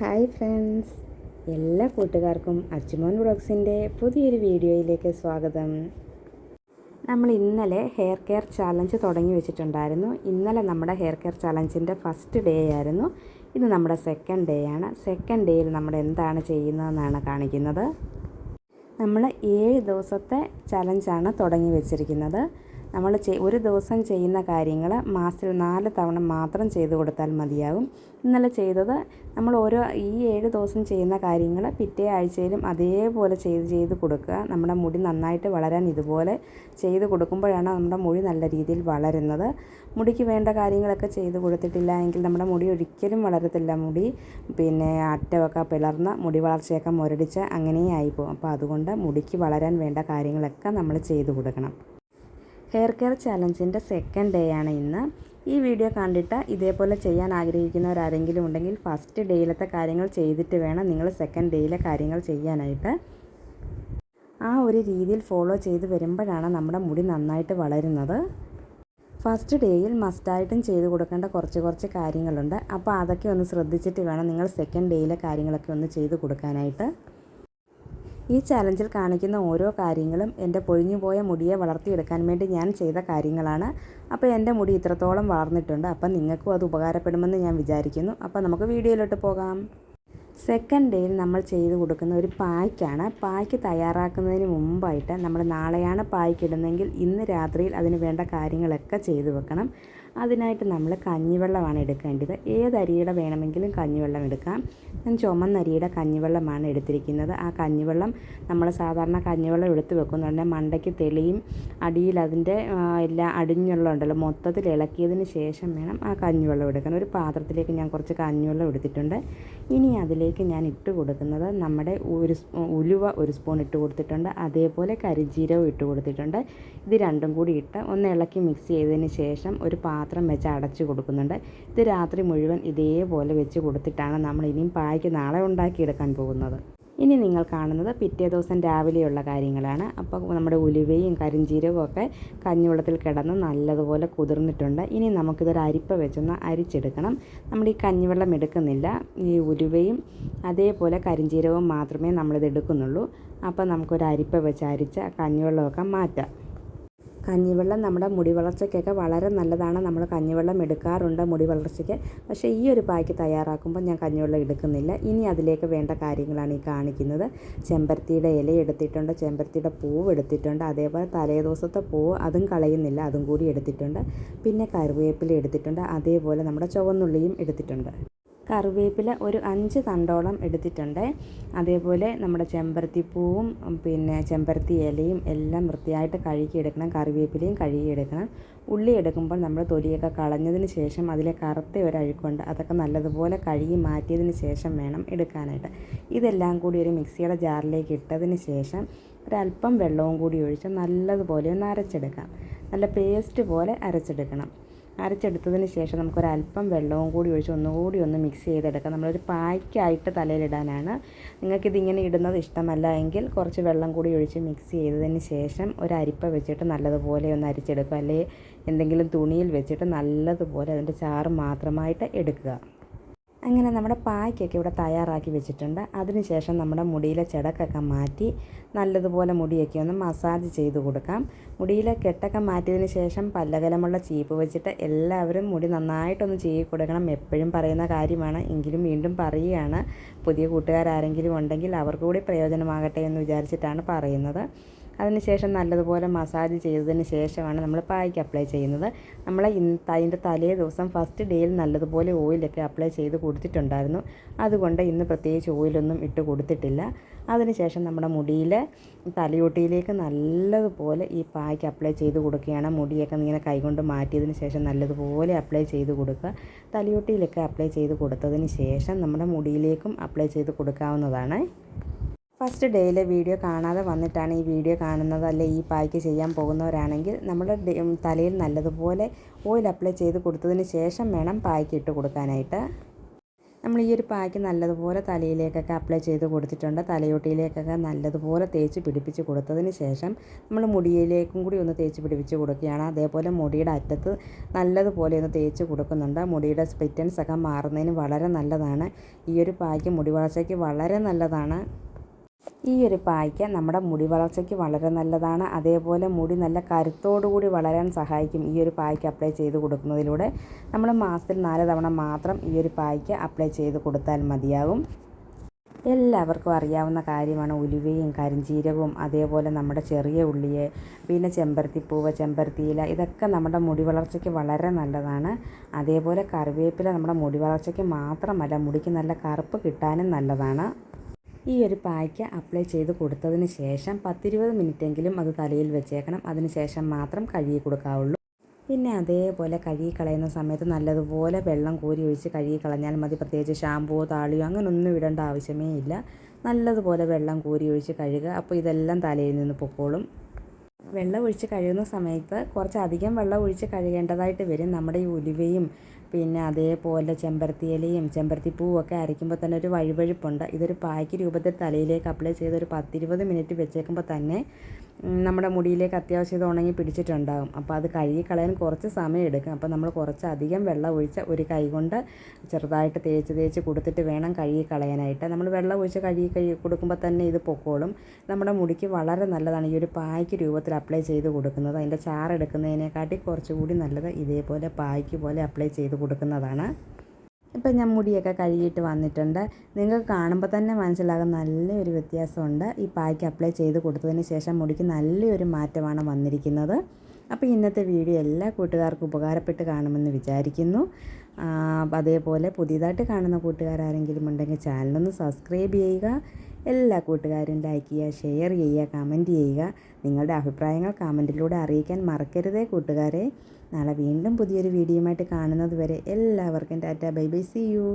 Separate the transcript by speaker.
Speaker 1: Hi friends. എല്ലാ കൂട്ടുകാർക്കും അച്ചുമോൻ വ്ളോഗ്സിന്റെ പുതിയൊരു വീഡിയോയിലേക്ക് സ്വാഗതം. നമ്മൾ ഇന്നലെ ഹെയർ കെയർ ചാലഞ്ച് തുടങ്ങി വെച്ചിട്ടുണ്ടായിരുന്നു. ഇന്നലെ നമ്മുടെ ഹെയർ കെയർ ചാലഞ്ചിന്റെ ഫസ്റ്റ് ഡേ ആയിരുന്നു. ഇത് നമ്മുടെ സെക്കൻഡ് ഡേ ആണ്. സെക്കൻഡ് ഡേയിൽ നമ്മൾ എന്താണ് ചെയ്യുന്നതെന്നാണ് കാണിക്കുന്നത്. നമ്മൾ ഏഴ് ദിവസത്തെ ചലഞ്ചാണ് തുടങ്ങി വെച്ചിരിക്കുന്നത്. നമ്മൾ ഒരു ദിവസം ചെയ്യുന്ന കാര്യങ്ങൾ മാസത്തിൽ നാല് തവണ മാത്രം ചെയ്തു കൊടുത്താൽ മതിയാകും. ഇന്നലെ ചെയ്തത് നമ്മൾ ഓരോ ഈ ഏഴ് ദിവസം ചെയ്യുന്ന കാര്യങ്ങൾ പിറ്റേ ആഴ്ചയിലും അതേപോലെ ചെയ്ത് ചെയ്ത് കൊടുക്കുക. നമ്മുടെ മുടി നന്നായിട്ട് വളരാൻ ഇതുപോലെ ചെയ്ത് കൊടുക്കുമ്പോഴാണ് നമ്മുടെ മുടി നല്ല രീതിയിൽ വളരുന്നത്. മുടിക്ക് വേണ്ട കാര്യങ്ങളൊക്കെ ചെയ്ത് കൊടുത്തിട്ടില്ല എങ്കിൽ നമ്മുടെ മുടി ഒരിക്കലും വളരത്തില്ല. മുടി പിന്നെ അറ്റമൊക്കെ പിളർന്ന് മുടി വളർച്ചയൊക്കെ മുരടിച്ച് അങ്ങനെയായി പോകും. അപ്പോൾ അതുകൊണ്ട് മുടിക്ക് വളരാൻ വേണ്ട കാര്യങ്ങളൊക്കെ നമ്മൾ ചെയ്ത് കൊടുക്കണം. ഹെയർ കെയർ ചാലഞ്ചിന്റെ സെക്കൻഡ് ഡേ ആണ് ഇന്ന്. ഈ വീഡിയോ കണ്ടിട്ട് ഇതേപോലെ ചെയ്യാൻ ആഗ്രഹിക്കുന്നവരാരെങ്കിലും ഉണ്ടെങ്കിൽ ഫസ്റ്റ് ഡേയിലത്തെ കാര്യങ്ങൾ ചെയ്തിട്ട് വേണം നിങ്ങൾ സെക്കൻഡ് ഡേയിലെ കാര്യങ്ങൾ ചെയ്യാനായിട്ട്. ആ ഒരു രീതിയിൽ ഫോളോ ചെയ്ത് വരുമ്പോഴാണ് നമ്മുടെ മുടി നന്നായിട്ട് വളരുന്നത്. ഫസ്റ്റ് ഡേയിൽ മസ്റ്റായിട്ടും ചെയ്ത് കൊടുക്കേണ്ട കുറച്ച് കുറച്ച് കാര്യങ്ങളുണ്ട്. അപ്പോൾ അതൊക്കെ ഒന്ന് ശ്രദ്ധിച്ചിട്ട് വേണം നിങ്ങൾ സെക്കൻഡ് ഡേയിലെ കാര്യങ്ങളൊക്കെ ഒന്ന് ചെയ്ത് കൊടുക്കാനായിട്ട്. ഈ ചാലഞ്ചിൽ കാണിക്കുന്ന ഓരോ കാര്യങ്ങളും എന്റെ പൊഴിഞ്ഞുപോയ മുടിയെ വളർത്തിയെടുക്കാൻ വേണ്ടി ഞാൻ ചെയ്ത കാര്യങ്ങളാണ്. അപ്പോൾ എന്റെ മുടി ഇത്രത്തോളം വളർന്നിട്ടുണ്ട്. അപ്പം നിങ്ങൾക്കും അത് ഉപകാരപ്പെടുമെന്ന് ഞാൻ വിചാരിക്കുന്നു. അപ്പോൾ നമുക്ക് വീഡിയോയിലോട്ട് പോകാം. സെക്കൻഡ് ഡേയിൽ നമ്മൾ ചെയ്ത് കൊടുക്കുന്ന ഒരു പായ്ക്കാണ്. പായ്ക്ക് തയ്യാറാക്കുന്നതിന് മുമ്പായിട്ട് നമ്മൾ നാളെയാണ് പായ്ക്ക് ഇടുന്നതെങ്കിൽ ഇന്ന് രാത്രിയിൽ അതിന് വേണ്ട കാര്യങ്ങളൊക്കെ ചെയ്തു വെക്കണം. അതിനായിട്ട് നമ്മൾ കഞ്ഞിവെള്ളമാണ് എടുക്കേണ്ടത്. ഏത് അരിയുടെ വേണമെങ്കിലും കഞ്ഞിവെള്ളം എടുക്കാം. ഞാൻ ചുമന്നരിയുടെ കഞ്ഞിവെള്ളമാണ് എടുത്തിരിക്കുന്നത്. ആ കഞ്ഞിവെള്ളം നമ്മൾ സാധാരണ കഞ്ഞിവെള്ളം എടുത്ത് വെക്കുന്നുണ്ട് മണ്ടയ്ക്ക് തെളിയും അടിയിൽ അതിന്റെ എല്ലാ അടിഞ്ഞുള്ള ഉണ്ടല്ലോ മൊത്തത്തിൽ ഇളക്കിയതിന് ശേഷം വേണം ആ കഞ്ഞിവെള്ളം എടുക്കാൻ. ഒരു പാത്രത്തിലേക്ക് ഞാൻ കുറച്ച് കഞ്ഞിവെള്ളം എടുത്തിട്ടുണ്ട്. ഇനി അതിലേക്ക് ഞാൻ ഇട്ട് കൊടുക്കുന്നത് നമ്മുടെ ഒരു ഉലുവ ഒരു സ്പൂൺ ഇട്ട് കൊടുത്തിട്ടുണ്ട്. അതേപോലെ കരിജീരവും ഇട്ട് കൊടുത്തിട്ടുണ്ട്. ഇത് രണ്ടും കൂടി ഇട്ട് ഒന്ന് ഇളക്കി മിക്സ് ചെയ്തതിന് ശേഷം ഒരു പാത്രം പാത്രം വെച്ച് അടച്ചു കൊടുക്കുന്നുണ്ട്. ഇത് രാത്രി മുഴുവൻ ഇതേപോലെ വെച്ച് കൊടുത്തിട്ടാണ് നമ്മൾ ഇനിയും പായ്ക്ക് നാളെ ഉണ്ടാക്കിയെടുക്കാൻ പോകുന്നത്. ഇനി നിങ്ങൾ കാണുന്നത് പിറ്റേ ദിവസം രാവിലെയുള്ള കാര്യങ്ങളാണ്. അപ്പോൾ നമ്മുടെ ഉലുവയും കരിഞ്ചീരകവും ഒക്കെ കഞ്ഞിവെള്ളത്തിൽ കിടന്ന് നല്ലതുപോലെ കുതിർന്നിട്ടുണ്ട്. ഇനി നമുക്കിതൊരു അരിപ്പ വെച്ചൊന്ന് അരിച്ചെടുക്കണം. നമ്മൾ ഈ കഞ്ഞിവെള്ളം എടുക്കുന്നില്ല. ഈ ഉലുവയും അതേപോലെ കരിഞ്ചീരകവും മാത്രമേ നമ്മളിത് എടുക്കുന്നുള്ളൂ. അപ്പോൾ നമുക്കൊരു അരിപ്പ വെച്ച് അരിച്ച കഞ്ഞിവെള്ളമൊക്കെ മാറ്റാം. കഞ്ഞിവെള്ളം നമ്മുടെ മുടി വളർച്ചയ്ക്കൊക്കെ വളരെ നല്ലതാണ്. നമ്മൾ കഞ്ഞിവെള്ളം എടുക്കാറുണ്ട് മുടി വളർച്ചയ്ക്ക് പക്ഷേ ഈ ഒരു പായ്ക്ക് തയ്യാറാക്കുമ്പോൾ ഞാൻ കഞ്ഞിവെള്ളം എടുക്കുന്നില്ല. ഇനി അതിലേക്ക് വേണ്ട കാര്യങ്ങളാണ് ഈ കാണിക്കുന്നത്. ചെമ്പരത്തിയുടെ ഇല എടുത്തിട്ടുണ്ട് ചെമ്പരത്തിയുടെ പൂവ് എടുത്തിട്ടുണ്ട് അതേപോലെ തലേദിവസത്തെ പൂവ് അതും കളയുന്നില്ല അതും കൂടി എടുത്തിട്ടുണ്ട്. പിന്നെ കറിവേപ്പില എടുത്തിട്ടുണ്ട് അതേപോലെ നമ്മുടെ ചുവന്നുള്ളിയും എടുത്തിട്ടുണ്ട്. കറിവേപ്പില ഒരു അഞ്ച് തണ്ടോളം എടുത്തിട്ടുണ്ട്. അതേപോലെ നമ്മുടെ ചെമ്പരത്തിപ്പൂവും പിന്നെ ചെമ്പരത്തി ഇലയും എല്ലാം വൃത്തിയായിട്ട് കഴുകിയെടുക്കണം. കറിവേപ്പിലയും കഴുകിയെടുക്കണം. ഉള്ളി എടുക്കുമ്പോൾ നമ്മൾ തൊലിയൊക്കെ കളഞ്ഞതിന് ശേഷം അതിലെ കറുത്ത ഒരു അഴുക്കുണ്ട്. അതൊക്കെ നല്ലതുപോലെ കഴുകി മാറ്റിയതിന് ശേഷം വേണം എടുക്കാനായിട്ട്. ഇതെല്ലാം കൂടി ഒരു മിക്സിയുടെ ജാറിലേക്ക് ഇട്ടതിന് ശേഷം ഒരല്പം വെള്ളവും കൂടി ഒഴിച്ച് നല്ലതുപോലെ ഒന്ന് അരച്ചെടുക്കാം. നല്ല പേസ്റ്റ് പോലെ അരച്ചെടുക്കണം. അരച്ചെടുത്തതിന് ശേഷം നമുക്കൊരല്പം വെള്ളവും കൂടി ഒഴിച്ച് ഒന്നുകൂടി ഒന്ന് മിക്സ് ചെയ്തെടുക്കാം. നമ്മളൊരു പായ്ക്കായിട്ട് തലയിലിടാനാണ്. നിങ്ങൾക്കിതിങ്ങനെ ഇടുന്നത് ഇഷ്ടമല്ല എങ്കിൽ കുറച്ച് വെള്ളം കൂടി ഒഴിച്ച് മിക്സ് ചെയ്തതിന് ശേഷം ഒരു അരിപ്പ വെച്ചിട്ട് നല്ലതുപോലെ ഒന്ന് അരിച്ചെടുക്കുക. അല്ലെങ്കിൽ എന്തെങ്കിലും തുണിയിൽ വെച്ചിട്ട് നല്ലതുപോലെ അതിന്റെ ചാറ് മാത്രമായിട്ട് എടുക്കുക. അങ്ങനെ നമ്മുടെ പായ്ക്കൊക്കെ ഇവിടെ തയ്യാറാക്കി വെച്ചിട്ടുണ്ട്. അതിനുശേഷം നമ്മുടെ മുടിയിലെ ചെടക്കൊക്കെ മാറ്റി നല്ലതുപോലെ മുടിയൊക്കെ ഒന്ന് മസാജ് ചെയ്ത് കൊടുക്കാം. മുടിയിലെ കെട്ടൊക്കെ മാറ്റിയതിന് ശേഷം പല്ലകലമുള്ള ചീപ്പ് വെച്ചിട്ട് എല്ലാവരും മുടി നന്നായിട്ടൊന്ന് ചെയ്യി കൊടുക്കണം. എപ്പോഴും പറയുന്ന കാര്യമാണ്. എങ്കിലും വീണ്ടും പറയുകയാണ്. പുതിയ കൂട്ടുകാരാരെങ്കിലും ഉണ്ടെങ്കിൽ അവർക്ക് കൂടി പ്രയോജനമാകട്ടെ എന്ന് വിചാരിച്ചിട്ടാണ് പറയുന്നത്. അതിനുശേഷം നല്ലതുപോലെ മസാജ് ചെയ്തതിന് ശേഷമാണ് നമ്മൾ പായ്ക്ക് അപ്ലൈ ചെയ്യുന്നത്. നമ്മൾ അതിന്റെ തലേ ദിവസം ഫസ്റ്റ് ഡേയിൽ നല്ലതുപോലെ ഓയിലൊക്കെ അപ്ലൈ ചെയ്ത് കൊടുത്തിട്ടുണ്ടായിരുന്നു. അതുകൊണ്ട് ഇന്ന് പ്രത്യേകിച്ച് ഓയിലൊന്നും ഇട്ട് കൊടുത്തിട്ടില്ല. അതിനുശേഷം നമ്മുടെ മുടിയിൽ തലയോട്ടിയിലേക്ക് നല്ലതുപോലെ ഈ പായ്ക്ക് അപ്ലൈ ചെയ്ത് കൊടുക്കുകയാണ്. മുടിയൊക്കെ ഇങ്ങനെ കൈകൊണ്ട് മാറ്റിയതിന് ശേഷം നല്ലതുപോലെ അപ്ലൈ ചെയ്ത് കൊടുക്കുക. തലയോട്ടിയിലൊക്കെ അപ്ലൈ ചെയ്ത് കൊടുത്തതിന് ശേഷം നമ്മുടെ മുടിയിലേക്കും അപ്ലൈ ചെയ്ത് കൊടുക്കാവുന്നതാണ്. ഫസ്റ്റ് ഡേയിലെ വീഡിയോ കാണാതെ വന്നിട്ടാണ് ഈ വീഡിയോ കാണുന്നത് അല്ലെ ഈ പായ്ക്ക് ചെയ്യാൻ പോകുന്നവരാണെങ്കിൽ നമ്മൾ തലയിൽ നല്ലതുപോലെ ഓയിൽ അപ്ലൈ ചെയ്ത് കൊടുത്തതിന് ശേഷം വേണം പായ്ക്ക് ഇട്ട് കൊടുക്കാനായിട്ട്. നമ്മൾ ഈ ഒരു പായ്ക്ക് നല്ലതുപോലെ തലയിലേക്കൊക്കെ അപ്ലൈ ചെയ്ത് കൊടുത്തിട്ടുണ്ട്. തലയോട്ടിയിലേക്കൊക്കെ നല്ലതുപോലെ തേച്ച് പിടിപ്പിച്ച് കൊടുത്തതിന് ശേഷം നമ്മൾ മുടിയിലേക്കും കൂടി ഒന്ന് തേച്ച് പിടിപ്പിച്ച് കൊടുക്കുകയാണ്. അതേപോലെ മുടിയുടെ അറ്റത്ത് നല്ലതുപോലെ ഒന്ന് തേച്ച് കൊടുക്കുന്നുണ്ട്. മുടിയുടെ സ്പിറ്റൻസ് ഒക്കെ മാറുന്നതിന് വളരെ നല്ലതാണ്. ഈ ഒരു പായ്ക്ക് മുടി വളർച്ചയ്ക്ക് വളരെ നല്ലതാണ്. ഈ ഒരു പായ്ക്ക നമ്മുടെ മുടി വളർച്ചയ്ക്ക് വളരെ നല്ലതാണ്. അതേപോലെ മുടി നല്ല കരുത്തോടുകൂടി വളരാൻ സഹായിക്കും ഈ ഒരു പായ്ക്ക അപ്ലൈ ചെയ്ത് കൊടുക്കുന്നതിലൂടെ. നമ്മൾ മാസത്തിൽ നാല് തവണ മാത്രം ഈ ഒരു പായ്ക്ക അപ്ലൈ ചെയ്ത് കൊടുത്താൽ മതിയാകും. എല്ലാവർക്കും അറിയാവുന്ന കാര്യമാണ് ഉലുവയും കരിഞ്ചീരകവും അതേപോലെ നമ്മുടെ ചെറിയ ഉള്ളിയെ പിന്നെ ചെമ്പരത്തിപ്പൂവ് ചെമ്പരത്തിയില ഇതൊക്കെ നമ്മുടെ മുടി വളർച്ചയ്ക്ക് വളരെ നല്ലതാണ്. അതേപോലെ കറിവേപ്പില നമ്മുടെ മുടി വളർച്ചയ്ക്ക് മാത്രമല്ല മുടിക്ക് നല്ല കറുപ്പ് കിട്ടാനും നല്ലതാണ്. ഈ ഒരു പായ്ക്ക് അപ്ലൈ ചെയ്ത് കൊടുത്തതിന് ശേഷം പത്തിരുപത് മിനിറ്റെങ്കിലും അത് തലയിൽ വെച്ചേക്കണം. അതിന് ശേഷം മാത്രം കഴുകി കൊടുക്കാവുള്ളൂ. പിന്നെ അതേപോലെ കഴുകി കളയുന്ന സമയത്ത് നല്ലതുപോലെ വെള്ളം കോരി ഒഴിച്ച് കഴുകി കളഞ്ഞാൽ മതി. പ്രത്യേകിച്ച് ഷാമ്പുവോ താളിയോ അങ്ങനൊന്നും ഇടേണ്ട ആവശ്യമേ ഇല്ല. നല്ലതുപോലെ വെള്ളം കോരി ഒഴിച്ച് കഴുകുക. അപ്പോൾ ഇതെല്ലാം തലയിൽ നിന്ന് പൊക്കോളും. വെള്ളം ഒഴിച്ച് കഴുകുന്ന സമയത്ത് കുറച്ചധികം വെള്ളം ഒഴിച്ച് കഴുകേണ്ടതായിട്ട് വരും. നമ്മുടെ ഈ ഉലുവയും പിന്നെ അതേപോലെ ചെമ്പരത്തി ഇലയും ചെമ്പരത്തി പൂവൊക്കെ അരയ്ക്കുമ്പോൾ തന്നെ ഒരു വഴുവഴുപ്പുണ്ട്. ഇതൊരു പായ്ക്ക് രൂപത്തിൽ തലയിലേക്ക് അപ്ലൈ ചെയ്ത് ഒരു പത്തിരുപത് മിനിറ്റ് വെച്ചേക്കുമ്പോൾ തന്നെ നമ്മുടെ മുടിയിലേക്ക് അത്യാവശ്യം ഇത് ഉണങ്ങി പിടിച്ചിട്ടുണ്ടാകും അപ്പോൾ അത് കഴുകി കളയാൻ കുറച്ച് സമയം എടുക്കും. അപ്പോൾ നമ്മൾ കുറച്ച് അധികം വെള്ളം ഒഴിച്ച് ഒരു കൈ കൊണ്ട് ചെറുതായിട്ട് തേച്ച് തേച്ച് കൊടുത്തിട്ട് വേണം കഴുകി കളയാനായിട്ട്. നമ്മൾ വെള്ളം ഒഴിച്ച് കഴുകി കഴുകി കൊടുക്കുമ്പോൾ തന്നെ ഇത് പൊക്കോളും. നമ്മുടെ മുടിക്ക് വളരെ നല്ലതാണ് ഈ ഒരു പായ്ക്ക് രൂപത്തിൽ അപ്ലൈ ചെയ്ത് കൊടുക്കുന്നത്. അതിന്റെ ചാറെടുക്കുന്നതിനെക്കാട്ടി കുറച്ചുകൂടി നല്ലത് ഇതേപോലെ പായ്ക്ക് പോലെ അപ്ലൈ ചെയ്ത് കൊടുക്കുന്നതാണ്. ഇപ്പം ഞാൻ മുടിയൊക്കെ കഴുകിയിട്ട് വന്നിട്ടുണ്ട്. നിങ്ങൾക്ക് കാണുമ്പോൾ തന്നെ മനസ്സിലാകും നല്ലൊരു വ്യത്യാസമുണ്ട്. ഈ പായ്ക്ക് അപ്ലൈ ചെയ്ത് കൊടുത്തതിന് ശേഷം മുടിക്ക് നല്ലൊരു മാറ്റമാണ് വന്നിരിക്കുന്നത്. അപ്പോൾ ഇന്നത്തെ വീഡിയോ എല്ലാ കൂട്ടുകാർക്കും ഉപകാരപ്പെട്ട് കാണുമെന്ന് വിചാരിക്കുന്നു. അതേപോലെ പുതിയതായിട്ട് കാണുന്ന കൂട്ടുകാരാരെങ്കിലും ഉണ്ടെങ്കിൽ ചാനലൊന്ന് സബ്സ്ക്രൈബ് ചെയ്യുക. എല്ലാ കൂട്ടുകാരും ലൈക്ക് ചെയ്യുക ഷെയർ ചെയ്യുക കമന്റ് ചെയ്യുക. നിങ്ങളുടെ അഭിപ്രായങ്ങൾ കമന്റിലൂടെ അറിയിക്കാൻ മറക്കരുതേ കൂട്ടുകാരെ. നാളെ വീണ്ടും പുതിയൊരു വീഡിയോയുമായിട്ട് കാണുന്നത് വരെ എല്ലാവർക്കും tata bye bye see you